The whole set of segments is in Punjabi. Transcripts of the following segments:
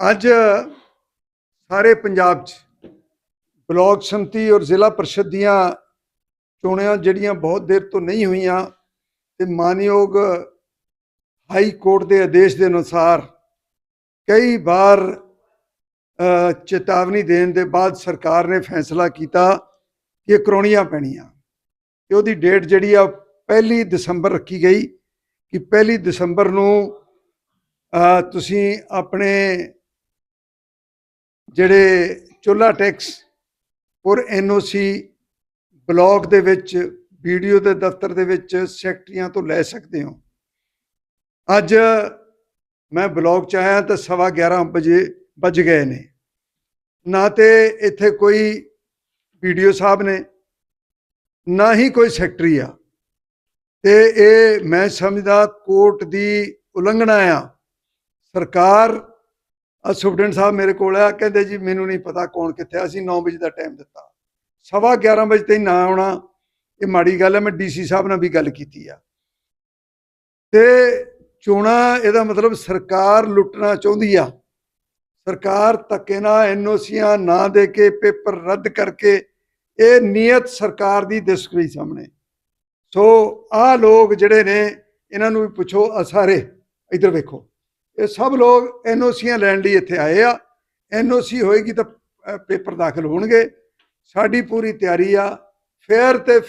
ਅੱਜ ਸਾਰੇ ਪੰਜਾਬ 'ਚ ਬਲਾਕ ਸੰਮਤੀ ਔਰ ਜ਼ਿਲ੍ਹਾ ਪਰਿਸ਼ਦ ਦੀਆਂ ਚੋਣਾਂ ਜਿਹੜੀਆਂ ਬਹੁਤ ਦੇਰ ਤੋਂ ਨਹੀਂ ਹੋਈਆਂ ਤੇ ਮਾਨਯੋਗ ਹਾਈ ਕੋਰਟ ਦੇ ਆਦੇਸ਼ ਦੇ ਅਨੁਸਾਰ ਕਈ ਵਾਰ ਚੇਤਾਵਨੀ ਦੇਣ ਦੇ ਬਾਅਦ ਸਰਕਾਰ ਨੇ ਫੈਸਲਾ ਕੀਤਾ ਕਿ ਇਹ ਕਰਾਉਣੀਆਂ ਪੈਣੀਆਂ ਤੇ ਉਹਦੀ ਡੇਟ ਜਿਹੜੀ ਆ ਪਹਿਲੀ ਦਸੰਬਰ ਰੱਖੀ ਗਈ ਕਿ ਪਹਿਲੀ ਦਸੰਬਰ ਨੂੰ ਤੁਸੀਂ ਆਪਣੇ ਜਿਹੜੇ ਚੁੱਲਾ ਟੈਕਸ ਔਰ ਐਨਓਸੀ ਬਲਾਕ ਦੇ ਵਿੱਚ, ਵੀਡੀਓ ਦੇ ਦਫ਼ਤਰ ਦੇ ਵਿੱਚ ਸੈਕਟਰੀਆਂ ਤੋਂ ਲੈ ਸਕਦੇ ਹੋ। ਅੱਜ ਮੈਂ ਬਲਾਕ ਚ ਆਇਆ ਤਾਂ ਸਵਾ 11 ਵਜੇ ਵੱਜ ਗਏ ਨੇ। ਨਾ ਤੇ ਇੱਥੇ ਕੋਈ ਵੀਡੀਓ ਸਾਹਿਬ ਨੇ, ਨਾ ਹੀ ਕੋਈ ਸੈਕਟਰੀ ਆ। ਤੇ ਇਹ ਮੈਂ ਸਮਝਦਾ ਕੋਰਟ ਦੀ ਉਲੰਘਣਾ ਆ। ਸਰਕਾਰ ਸੁਪਰਡੈਂਟ ਸਾਹਿਬ ਮੇਰੇ ਕੋਲ ਆ, ਕਹਿੰਦੇ ਜੀ ਮੈਨੂੰ ਨਹੀਂ ਪਤਾ ਕੌਣ ਕਿੱਥੇ ਅਸੀਂ 9 ਵਜੇ ਦਾ ਟਾਈਮ ਦਿੱਤਾ। ਸਵਾ 11 ਵਜੇ ਤਾਈਂ ਨਾ ਆਉਣਾ, ਇਹ ਮਾੜੀ ਗੱਲ ਹੈ ਮੈਂ ਡੀਸੀ ਸਾਹਿਬ ਨਾਲ ਵੀ ਗੱਲ ਕੀਤੀ ਆ। ਤੇ ਚੋਣਾਂ, ਇਹਦਾ ਮਤਲਬ ਸਰਕਾਰ ਲੁੱਟਣਾ ਚਾਹੁੰਦੀ ਆ। ਸਰਕਾਰ ਧੱਕੇ ਨਾਲ ਐਨਓਸੀਆਂ ਨਾ ਦੇ ਕੇ ਪੇਪਰ ਰੱਦ ਕਰਕੇ ਇਹ ਨੀਅਤ ਸਰਕਾਰ ਦੀ ਦਿਸ ਗਈ ਸਾਹਮਣੇ। ਸੋ ਆਹ ਲੋਕ ਜਿਹੜੇ ਨੇ, ਇਹਨਾਂ ਨੂੰ ਵੀ ਪੁੱਛੋ ਆ ਸਾਰੇ, ਇੱਧਰ ਵੇਖੋ। ਇਹ ਸਭ ਲੋਕ ਐਨਓਸੀਆਂ ਲੈਣ ਲਈ ਇੱਥੇ ਆਏ ਆ। ਐਨਓਸੀ ਹੋਏਗੀ ਤਾਂ ਪੇਪਰ ਦਾਖਲ ਹੋਣਗੇ। ਸਾਡੀ ਪੂਰੀ ਤਿਆਰੀ ਆ। ਫੇਅਰ ਤੇ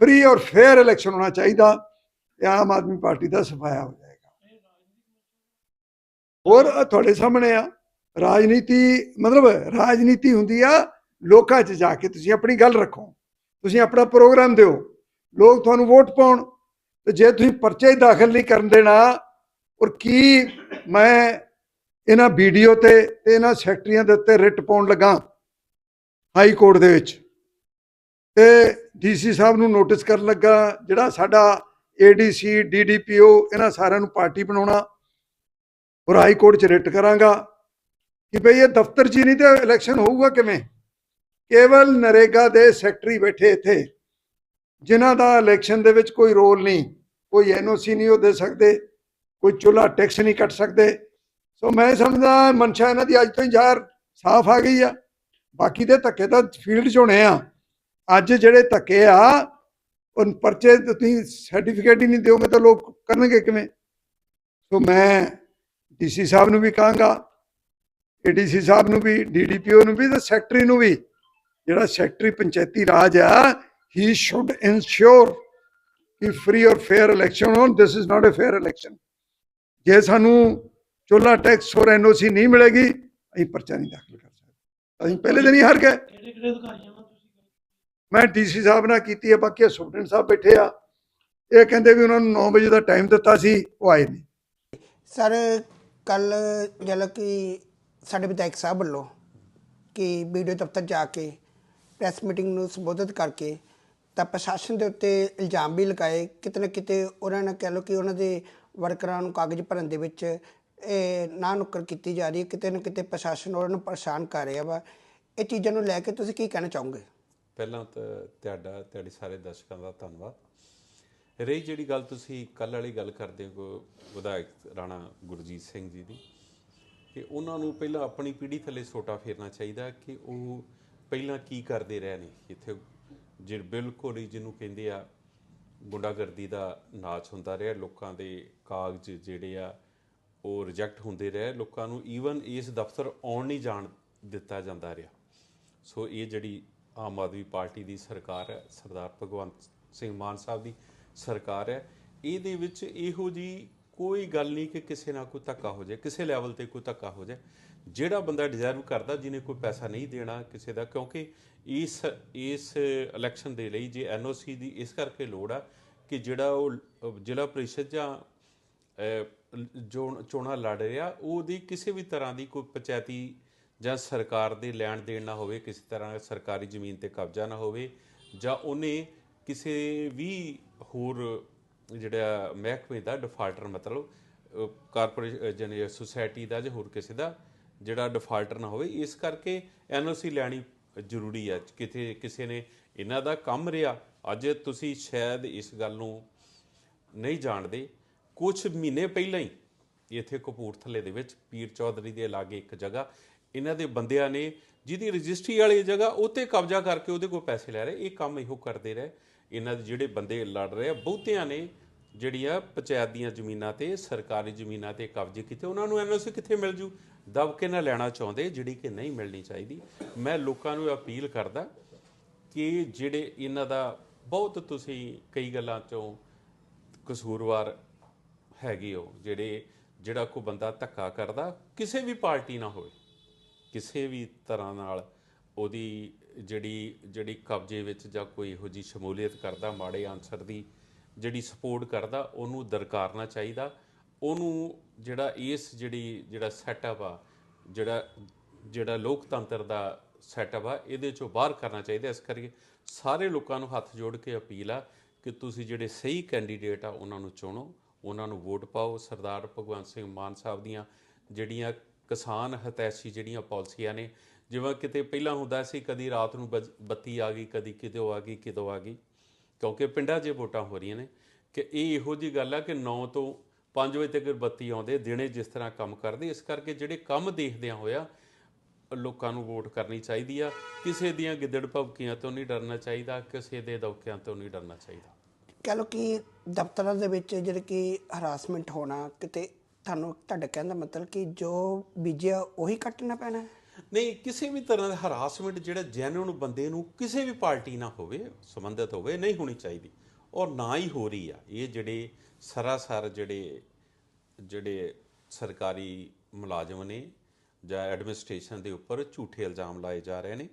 ਫ੍ਰੀ ਔਰ ਫੇਅਰ ਇਲੈਕਸ਼ਨ ਹੋਣਾ ਚਾਹੀਦਾ। ਤੇ ਆਮ ਆਦਮੀ ਪਾਰਟੀ ਦਾ ਸਫਾਇਆ ਹੋ ਜਾਏਗਾ। ਹੋਰ ਤੁਹਾਡੇ ਸਾਹਮਣੇ ਆ। ਰਾਜਨੀਤੀ, ਮਤਲਬ ਰਾਜਨੀਤੀ ਹੁੰਦੀ ਆ, ਲੋਕਾਂ 'ਚ ਜਾ ਕੇ ਤੁਸੀਂ ਆਪਣੀ ਗੱਲ ਰੱਖੋ। ਤੁਸੀਂ ਆਪਣਾ ਪ੍ਰੋਗਰਾਮ ਦਿਓ। ਲੋਕ ਤੁਹਾਨੂੰ ਵੋਟ ਪਾਉਣ। ਤੇ ਜੇ ਤੁਸੀਂ ਪਰਚੇ ਦਾਖਲ ਨਹੀਂ ਕਰਨ ਦੇਣਾ ਔਰ ਕੀ ਮੈਂ ਇਹਨਾਂ ਵੀਡੀਓ ਤੇ ਤੇ ਇਹਨਾਂ ਸੈਕਟਰੀਆਂ ਦੇ ਉੱਤੇ ਰਿਟ ਪਾਉਣ ਲੱਗਾ ਹਾਈ ਕੋਰਟ ਦੇ ਵਿੱਚ। ਤੇ ਡੀਸੀ ਸਾਹਿਬ ਨੂੰ ਨੋਟਿਸ ਕਰਨ ਲੱਗਾ ਜਿਹੜਾ ਸਾਡਾ ਏਡੀਸੀ, ਡੀਡੀਪੀਓ ਇਹਨਾਂ ਸਾਰਿਆਂ ਨੂੰ ਪਾਰਟੀ ਬਣਾਉਣਾ ਔਰ ਹਾਈ ਕੋਰਟ 'ਚ ਰਿਟ ਕਰਾਂਗਾ ਕਿ ਭਈ ਇਹ ਦਫ਼ਤਰ 'ਚ ਹੀ ਨਹੀਂ ਤੇ ਇਲੈਕਸ਼ਨ ਹੋਊਗਾ ਕਿਵੇਂ? ਕੇਵਲ ਨਰੇਗਾ ਦੇ ਸੈਕਟਰੀ ਬੈਠੇ ਇੱਥੇ, ਜਿਨ੍ਹਾਂ ਦਾ ਇਲੈਕਸ਼ਨ ਦੇ ਵਿੱਚ ਕੋਈ ਰੋਲ ਨਹੀਂ, ਕੋਈ ਐਨਓਸੀ ਨਹੀਂ ਉਹ ਦੇ ਸਕਦੇ। ਕੋਈ ਚੁੱਲਾ ਟੈਕਸ ਨਹੀਂ ਕੱਟ ਸਕਦੇ। ਸੋ ਮੈਂ ਸਮਝਦਾ ਮਨਸ਼ਾ ਇਹਨਾਂ ਦੀ ਅੱਜ ਤੋਂ ਹੀ ਜ਼ਾਹਰ ਸਾਫ਼ ਆ ਗਈ ਆ। ਬਾਕੀ ਦੇ ਧੱਕੇ ਤਾਂ ਫੀਲਡ 'ਚ ਹੋਣੇ ਆ। ਅੱਜ ਜਿਹੜੇ ਧੱਕੇ ਆ, ਉਹ ਪਰਚੇ ਤੁਸੀਂ ਸਰਟੀਫਿਕੇਟ ਹੀ ਨਹੀਂ ਦਿਓਗੇ ਤਾਂ ਲੋਕ ਕਰਨਗੇ ਕਿਵੇਂ? ਸੋ ਮੈਂ ਡੀਸੀ ਸਾਹਿਬ ਨੂੰ ਵੀ ਕਹਾਂਗਾ ਏਡੀਸੀ ਸਾਹਿਬ ਨੂੰ ਵੀ ਡੀਡੀਪੀਓ ਨੂੰ ਵੀ ਤੇ ਸੈਕਟਰੀ ਨੂੰ ਵੀ, ਜਿਹੜਾ ਸੈਕਟਰੀ ਪੰਚਾਇਤੀ ਰਾਜ ਆ ਹੀ ਸ਼ੁੱਡ ਇਨਸ਼ੋਰ ਕਿ ਫ੍ਰੀ ਔਰ ਫੇਅਰ ਇਲੈਕਸ਼ਨ ਹੋਣ। This is not a fair election ਜੇ ਸਾਨੂੰ ਚੋਲਾ ਟੈਕਸ ਔਰ ਐਨਓਸੀ ਨਹੀਂ ਮਿਲੇਗੀ, ਅਸੀਂ ਪਰਚਾ ਨਹੀਂ ਦਾਖਲ ਕਰ ਸਕਦੇ। ਅਸੀਂ ਪਹਿਲੇ ਦਿਨ ਹੀ ਹਾਰ ਗਏ। ਮੈਂ ਡੀਸੀ ਸਾਹਿਬ ਨਾਲ ਕੀਤੀ ਹੈ, ਬਾਕੀ ਸੁਪਰਡੈਂਟ ਸਾਹਿਬ ਬੈਠੇ ਆ। ਇਹ ਕਹਿੰਦੇ ਵੀ ਉਹਨਾਂ ਨੂੰ 9 ਵਜੇ ਦਾ ਟਾਈਮ ਦਿੱਤਾ ਸੀ, ਉਹ ਆਏ ਨਹੀਂ। ਸਰ, ਕੱਲ ਜਦੋਂ ਕਿ ਸਾਡੇ ਵਿਧਾਇਕ ਸਾਹਿਬ ਵੱਲੋਂ ਕਿ ਵੀਡੀਓ ਦਫ਼ਤਰ ਜਾ ਕੇ, ਪ੍ਰੈਸ ਮੀਟਿੰਗ ਨੂੰ ਸੰਬੋਧਿਤ ਕਰਕੇ ਤਾਂ ਪ੍ਰਸ਼ਾਸਨ ਦੇ ਉੱਤੇ ਇਲਜ਼ਾਮ ਵੀ ਲਗਾਏ। ਕਿਤੇ ਨਾ ਕਿਤੇ ਉਹਨਾਂ ਨੇ ਕਹਿ ਲੋ ਕਿ ਉਹਨਾਂ ਦੇ ਵਰਕਰਾਂ ਨੂੰ ਕਾਗਜ਼ ਭਰਨ ਦੇ ਵਿੱਚ ਇਹ ਨਾ ਨੁੱਕਰ ਕੀਤੀ ਜਾ ਰਹੀ ਹੈ ਕਿਤੇ ਨਾ ਕਿਤੇ ਪ੍ਰਸ਼ਾਸਨ ਉਹਨਾਂ ਨੂੰ ਪਰੇਸ਼ਾਨ ਕਰ ਰਿਹਾ ਵਾ। ਇਹ ਚੀਜ਼ਾਂ ਨੂੰ ਲੈ ਕੇ ਤੁਸੀਂ ਕੀ ਕਹਿਣਾ ਚਾਹੋਗੇ? ਪਹਿਲਾਂ ਤਾਂ ਤੁਹਾਡਾ, ਤੁਹਾਡੇ ਸਾਰੇ ਦਰਸ਼ਕਾਂ ਦਾ ਧੰਨਵਾਦ। ਰਹੀ ਜਿਹੜੀ ਗੱਲ ਤੁਸੀਂ ਕੱਲ ਵਾਲੀ ਗੱਲ ਕਰਦੇ ਹੋ, ਵਿਧਾਇਕ ਰਾਣਾ ਗੁਰਜੀਤ ਸਿੰਘ ਜੀ ਦੀ, ਕਿ ਉਹਨਾਂ ਨੂੰ ਪਹਿਲਾਂ ਆਪਣੀ ਪੀੜ੍ਹੀ ਥੱਲੇ ਸੋਟਾ ਫੇਰਨਾ ਚਾਹੀਦਾ ਕਿ ਉਹ ਪਹਿਲਾਂ ਕੀ ਕਰਦੇ ਰਹੇ ਨੇ ਇੱਥੇ, ਜਿਹੜੇ ਬਿਲਕੁਲ ਹੀ ਜਿਹਨੂੰ ਕਹਿੰਦੇ ਆ ਗੁੰਡਾਗਰਦੀ ਦਾ ਨਾਚ ਹੁੰਦਾ ਰਿਹਾ, ਲੋਕਾਂ ਦੇ ਕਾਗਜ਼ ਜਿਹੜੇ ਆ, ਉਹ ਰਿਜੈਕਟ ਹੁੰਦੇ ਰਹੇ, ਲੋਕਾਂ ਨੂੰ ਈਵਨ ਇਸ ਦਫ਼ਤਰ ਆਉਣ ਨਹੀਂ ਜਾਣ ਦਿੱਤਾ ਜਾਂਦਾ ਰਿਹਾ। ਸੋ ਇਹ ਜਿਹੜੀ ਆਮ ਆਦਮੀ ਪਾਰਟੀ ਦੀ ਸਰਕਾਰ ਹੈ, ਸਰਦਾਰ ਭਗਵੰਤ ਸਿੰਘ ਮਾਨ ਸਾਹਿਬ ਦੀ ਸਰਕਾਰ ਹੈ, ਇਹਦੇ ਵਿੱਚ ਇਹੋ ਜੀ ਕੋਈ ਗੱਲ ਨਹੀਂ ਕਿ ਕਿਸੇ ਨਾਲ ਕੋਈ ਧੱਕਾ ਹੋ ਜਾਏ ਕਿਸੇ ਲੈਵਲ ਤੇ ਕੋਈ ਧੱਕਾ ਹੋ ਜਾਏ। ਜਿਹੜਾ ਬੰਦਾ ਡਿਜ਼ਰਵ ਕਰਦਾ ਜਿਹਨੇ ਕੋਈ ਪੈਸਾ ਨਹੀਂ ਦੇਣਾ ਕਿਸੇ ਦਾ ਕਿਉਂਕਿ ਇਸ ਇਸ ਇਲੈਕਸ਼ਨ ਦੇ ਲਈ ਜੇ ਐਨਓਸੀ ਦੀ ਇਸ ਕਰਕੇ ਲੋੜ ਆ ਕਿ ਜਿਹੜਾ ਉਹ ਜ਼ਿਲ੍ਹਾ ਪ੍ਰੀਸ਼ਦ ਜਾਂ ਅਹ, ਚੋਣਾਂ ਲੜ ਰਿਹਾ ਉਹਦੀ ਕਿਸੇ ਵੀ ਤਰ੍ਹਾਂ ਦੀ ਕੋਈ ਪੰਚਾਇਤੀ ਜਾਂ ਸਰਕਾਰ ਦੇ ਲੈਣ ਦੇਣ ਨਾ ਹੋਵੇ ਕਿਸੇ ਤਰ੍ਹਾਂ ਸਰਕਾਰੀ ਜ਼ਮੀਨ ਤੇ ਕਬਜ਼ਾ ਨਾ ਹੋਵੇ ਜਾਂ ਉਹਨੇ ਕਿਸੇ ਵੀ ਹੋਰ ਜਿਹੜਾ ਮਹਿਕਮੇ ਦਾ ਡਿਫਾਲਟਰ ਮਤਲਬ ਕਾਰਪੋਰੇਸ਼ਨ ਜਨ ਸੁਸਾਇਟੀ ਦਾ ਜਾਂ ਹੋਰ ਕਿਸੇ ਦਾ ਜਿਹੜਾ ਡਿਫਾਲਟਰ ਨਾ ਹੋਵੇ, ਇਸ ਕਰਕੇ ਐਨਓਸੀ ਲੈਣੀ ਜ਼ਰੂਰੀ ਹੈ ਕਿਤੇ ਕਿਸੇ ਨੇ ਇਹਨਾਂ ਦਾ ਕੰਮ ਰਿਹਾ, ਅੱਜ ਤੁਸੀਂ ਸ਼ਾਇਦ ਇਸ ਗੱਲ ਨੂੰ ਨਹੀਂ ਜਾਣਦੇ। ਕੁਝ ਮਹੀਨੇ ਪਹਿਲਾਂ ਹੀ ਇੱਥੇ ਕਪੂਰਥਲੇ ਦੇ ਵਿੱਚ ਪੀਰ ਚੌਧਰੀ ਦੇ ਲਾਗੇ ਇੱਕ ਜਗ੍ਹਾ, ਇਹਨਾਂ ਦੇ ਬੰਦਿਆਂ ਨੇ ਜਿਹਦੀ ਰਜਿਸਟਰੀ ਵਾਲੀ ਜਗ੍ਹਾ ਉੱਤੇ ਕਬਜ਼ਾ ਕਰਕੇ ਉਹਦੇ ਕੋਲ ਪੈਸੇ ਲੈ ਰਹੇ, ਇਹ ਕੰਮ ਇਹੋ ਕਰਦੇ ਰਹੇ। ਇਹਨਾਂ ਦੇ ਜਿਹੜੇ ਬੰਦੇ ਲੜ ਰਹੇ ਆ, ਬਹੁਤਿਆਂ ਨੇ ਜਿਹੜੀਆਂ ਪੰਚਾਇਤ ਦੀਆਂ ਜ਼ਮੀਨਾਂ ਤੇ, ਸਰਕਾਰੀ ਜ਼ਮੀਨਾਂ ਤੇ ਕਬਜ਼ੇ ਕੀਤੇ, ਉਹਨਾਂ ਨੂੰ ਐਨਓਸੀ ਕਿੱਥੇ ਮਿਲ ਜੂ? ਦਬ ਕੇ ਨਾ ਲੈਣਾ ਚਾਹੁੰਦੇ, ਜਿਹੜੀ ਕਿ ਨਹੀਂ ਮਿਲਣੀ ਚਾਹੀਦੀ। ਮੈਂ ਲੋਕਾਂ ਨੂੰ ਅਪੀਲ ਕਰਦਾ ਕਿ ਜਿਹੜੇ ਇਹਨਾਂ ਦਾ ਬਹੁਤ ਤੁਸੀਂ ਕਈ ਗੱਲਾਂ ਚੋਂ ਕਸੂਰਵਾਰ ਹੈਗੇ ਹੋ, ਜਿਹੜੇ, ਜਿਹੜਾ ਕੋਈ ਬੰਦਾ ਧੱਕਾ ਕਰਦਾ, ਕਿਸੇ ਵੀ ਪਾਰਟੀ ਨਾ ਹੋਵੇ, ਕਿਸੇ ਵੀ ਤਰ੍ਹਾਂ ਨਾਲ ਉਹਦੀ ਜਿਹੜੀ ਜਿਹੜੀ ਕਬਜ਼ੇ ਵਿੱਚ ਜਾਂ ਕੋਈ ਇਹੋ ਜੀ ਸ਼ਮੂਲੀਅਤ ਕਰਦਾ, ਮਾੜੇ ਆਨਸਰ ਦੀ ਜਿਹੜੀ ਸਪੋਰਟ ਕਰਦਾ, ਉਹਨੂੰ ਦਰਕਾਰਨਾ ਚਾਹੀਦਾ। ਉਹਨੂੰ ਜਿਹੜਾ ਇਸ ਜਿਹੜੀ, ਜਿਹੜਾ ਸੈਟਅਪ ਆ, ਜਿਹੜਾ ਜਿਹੜਾ ਲੋਕਤੰਤਰ ਦਾ ਸੈਟਅਪ ਆ, ਇਹਦੇ ਚੋਂ ਬਾਹਰ ਕਰਨਾ ਚਾਹੀਦਾ। ਇਸ ਕਰਕੇ ਸਾਰੇ ਲੋਕਾਂ ਨੂੰ ਹੱਥ ਜੋੜ ਕੇ ਅਪੀਲ ਆ ਕਿ ਤੁਸੀਂ ਜਿਹੜੇ ਸਹੀ ਕੈਂਡੀਡੇਟ ਆ, ਉਹਨਾਂ ਨੂੰ ਚੁਣੋ, ਉਹਨਾਂ ਨੂੰ ਵੋਟ ਪਾਓ। ਸਰਦਾਰ ਭਗਵੰਤ ਸਿੰਘ ਮਾਨ ਸਾਹਿਬ ਦੀਆਂ ਜਿਹੜੀਆਂ ਕਿਸਾਨ ਹਤੈਸ਼ੀ ਜਿਹੜੀਆਂ ਪਾਲਿਸੀਆਂ ਨੇ, ਜਿਵੇਂ ਕਿਤੇ ਪਹਿਲਾਂ ਹੁੰਦਾ ਸੀ, ਕਦੀ ਰਾਤ ਨੂੰ ਬੱਜ- ਬੱਤੀ ਆ ਗਈ, ਕਦੀ ਕਿਤੋਂ ਆ ਗਈ ਕਿਤੋਂ ਆ ਗਈ। ਕਿਉਂਕਿ ਪਿੰਡਾਂ 'ਚ ਵੋਟਾਂ ਹੋ ਰਹੀਆਂ ਨੇ ਕਿ ਇਹ ਇਹੋ ਜੀ ਗੱਲ ਆ ਕਿ 9 ਤੋਂ 5 ਵਜੇ ਤੱਕ ਬੱਤੀ ਆਉਂਦੇ, ਦਿਨੇ ਜਿਸ ਤਰ੍ਹਾਂ ਕੰਮ ਕਰਦੇ, ਇਸ ਕਰਕੇ ਜਿਹੜੇ ਕੰਮ ਦੇਖਦਿਆਂ ਹੋਇਆ ਲੋਕਾਂ ਨੂੰ ਵੋਟ ਕਰਨੀ ਚਾਹੀਦੀ ਆ ਕਿਸੇ ਦੀਆਂ ਗਿੱਦੜ ਭਵਕੀਆਂ ਤੋਂ ਨਹੀਂ ਡਰਨਾ ਚਾਹੀਦਾ, ਕਿਸੇ ਦੇ ਦੌਕਿਆਂ ਤੋਂ ਨਹੀਂ ਡਰਨਾ ਚਾਹੀਦਾ ਕਹ ਲਓ ਕਿ ਦਫ਼ਤਰਾਂ ਦੇ ਵਿੱਚ ਜਿਹੜੇ ਕਿ ਹਰਾਸਮੈਂਟ ਹੋਣਾ ਕਿਤੇ ਤੁਹਾਨੂੰ, ਤੁਹਾਡਾ ਕਹਿਣ ਦਾ ਮਤਲਬ ਕਿ ਜੋ ਬੀਜਿਆ ਉਹੀ ਕੱਟਣਾ ਪੈਣਾ ਹੈ? ਨਹੀਂ, ਕਿਸੇ ਵੀ ਤਰ੍ਹਾਂ ਦਾ ਹਰਾਸਮੈਂਟ ਜਿਹੜਾ ਜੈਨੂਨ ਬੰਦੇ ਨੂੰ ਕਿਸੇ ਵੀ ਪਾਰਟੀ ਨਾਲ ਹੋਵੇ, ਸੰਬੰਧਿਤ ਹੋਵੇ, ਨਹੀਂ ਹੋਣੀ ਚਾਹੀਦੀ। ਔਰ ਨਾ ਹੀ ਹੋ ਰਹੀ ਆ। ਇਹ ਜਿਹੜੇ ਸਰਾਸਰ ਜਿਹੜੇ ਜਿਹੜੇ ਸਰਕਾਰੀ ਮੁਲਾਜ਼ਮ ਨੇ ਜਾਂ ਐਡਮਿਨਿਸਟ੍ਰੇਸ਼ਨ ਦੇ ਉੱਪਰ ਝੂਠੇ ਇਲਜ਼ਾਮ ਲਾਏ ਜਾ ਰਹੇ ਨੇ,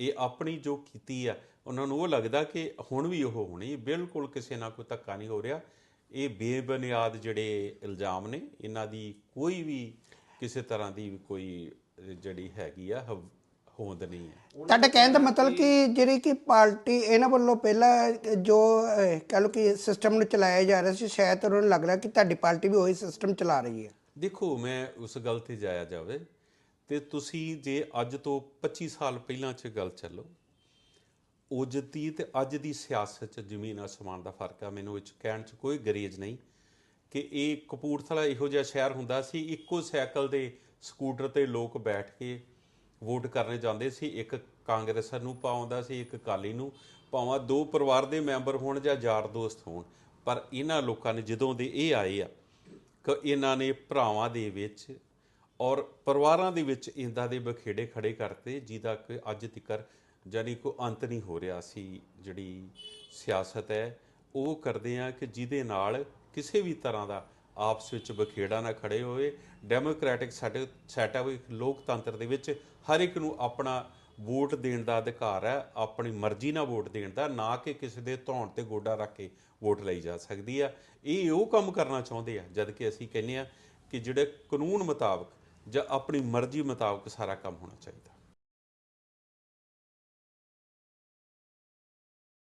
ਇਹ ਆਪਣੀ ਜੋ ਕੀਤੀ ਆ, ਉਹਨਾਂ ਨੂੰ ਉਹ ਲੱਗਦਾ ਕਿ ਹੁਣ ਵੀ ਉਹ ਹੋਣੀ। ਬਿਲਕੁਲ ਕਿਸੇ ਨਾਲ ਕੋਈ ਧੱਕਾ ਨਹੀਂ ਹੋ ਰਿਹਾ। ਇਹ ਬੇਬੁਨਿਆਦ ਜਿਹੜੇ ਇਲਜ਼ਾਮ ਨੇ, ਇਹਨਾਂ ਦੀ ਕੋਈ ਵੀ ਕਿਸੇ ਤਰ੍ਹਾਂ ਦੀ ਕੋਈ ਜਿਹੜੀ ਹੈਗੀ ਆ ਹਵ- ਹੋਂਦ ਨਹੀਂ ਹੈ। ਤੁਹਾਡੇ ਕਹਿਣ ਦਾ ਮਤਲਬ ਕਿ ਜਿਹੜੀ ਕਿ ਪਾਰਟੀ ਇਹਨਾਂ ਵੱਲੋਂ ਪਹਿਲਾਂ ਜੋ ਅਹ, ਕਹਿ ਲਓ ਕਿ ਸਿਸਟਮ ਨੂੰ ਚਲਾਇਆ ਜਾ ਰਿਹਾ ਸੀ ਸ਼ਾਇਦ ਉਹਨਾਂ ਨੂੰ ਲੱਗ ਰਿਹਾ ਕਿ ਤੁਹਾਡੀ ਪਾਰਟੀ ਵੀ ਉਹੀ ਸਿਸਟਮ ਚਲਾ ਰਹੀ ਹੈ। ਦੇਖੋ ਮੈਂ ਉਸ ਗੱਲ ਤੇ ਜਾਇਆ ਜਾਵੇ ਤੇ ਤੁਸੀਂ ਜੇ ਅੱਜ ਤੋਂ 25 ਸਾਲ ਪਹਿਲਾਂ ਚ ਗੱਲ ਚੱਲੋ ਅੱਜ ਦੀ ਤੇ ਅੱਜ ਦੀ ਸਿਆਸਤ ਚ ਜ਼ਮੀਨ ਅਸਮਾਨ ਦਾ ਫ਼ਰਕ ਆ ਮੈਨੂੰ ਇਹ 'ਚ ਕਹਿਣ ਚ ਕੋਈ ਗਰੇਜ ਨਹੀਂ ਕਿ ਇਹ ਕਪੂਰਥਲਾ ਇਹੋ ਜਿਹਾ ਸ਼ਹਿਰ ਹੁੰਦਾ ਸੀ ਇੱਕੋ ਸਾਈਕਲ ਦੇ ਸਕੂਟਰ ਤੇ ਲੋਕ ਬੈਠ ਕੇ ਵੋਟ ਕਰਨੇ ਜਾਂਦੇ ਸੀ। ਇੱਕ ਕਾਂਗਰਸਰ ਨੂੰ ਪਾਉਂਦਾ ਸੀ, ਇੱਕ ਅਕਾਲੀ ਨੂੰ। ਭਾਵੇਂ ਦੋ ਪਰਿਵਾਰ ਦੇ ਮੈਂਬਰ ਹੋਣ ਜਾਂ ਯਾਰ ਦੋਸਤ ਹੋਣ, ਪਰ ਇਹਨਾਂ ਲੋਕਾਂ ਨੇ ਜਦੋਂ ਦੇ ਇਹ ਆਏ ਆ ਕਿ ਇਹਨਾਂ ਨੇ ਭਰਾਵਾਂ ਦੇ ਵਿੱਚ ਔਰ ਪਰਿਵਾਰਾਂ ਦੇ ਵਿੱਚ ਇੰਦਾ ਦੇ ਬਖੇੜੇ ਖੜੇ ਕਰਤੇ, ਜਿਹਦਾ ਕਿ ਅੱਜ ਤੱਕਰ ਜਾਨੀ ਕੋ ਅੰਤ ਨਹੀਂ ਹੋ ਰਿਹਾ ਸੀ। ਜਿਹੜੀ ਸਿਆਸਤ ਹੈ, ਉਹ ਕਰਦੇ ਆ ਕਿ ਜਿਹਦੇ ਨਾਲ ਕਿਸੇ ਵੀ ਤਰ੍ਹਾਂ ਦਾ ਆਪਸ ਵਿੱਚ ਬਖੇੜਾ ਨਾ ਖੜੇ ਹੋਏ ਡੈਮੋਕ੍ਰੈਟਿਕ ਸਾਡੇ ਸੈਟਅਪ ਇੱਕ ਲੋਕਤੰਤਰ ਦੇ ਵਿੱਚ ਹਰ ਇੱਕ ਨੂੰ ਆਪਣਾ ਵੋਟ ਦੇਣ ਦਾ ਅਧਿਕਾਰ ਹੈ। ਆਪਣੀ ਮਰਜ਼ੀ ਨਾਲ ਵੋਟ ਦੇਣ ਦਾ, ਨਾ ਕਿ ਕਿਸੇ ਦੇ ਧੌਣ ਤੇ ਗੋਡਾ ਰੱਖ ਕੇ ਵੋਟ ਲਈ ਜਾ ਸਕਦੀ ਆ ਇਹ ਉਹ ਕੰਮ ਕਰਨਾ ਚਾਹੁੰਦੇ ਆ, ਜਦ ਕਿ ਅਸੀਂ ਕਹਿੰਦੇ ਆ ਕਿ ਜਿਹੜੇ ਕਾਨੂੰਨ ਮੁਤਾਬਕ ਜਾਂ ਆਪਣੀ ਮਰਜ਼ੀ ਮੁਤਾਬਕ ਸਾਰਾ ਕੰਮ ਹੋਣਾ ਚਾਹੀਦਾ।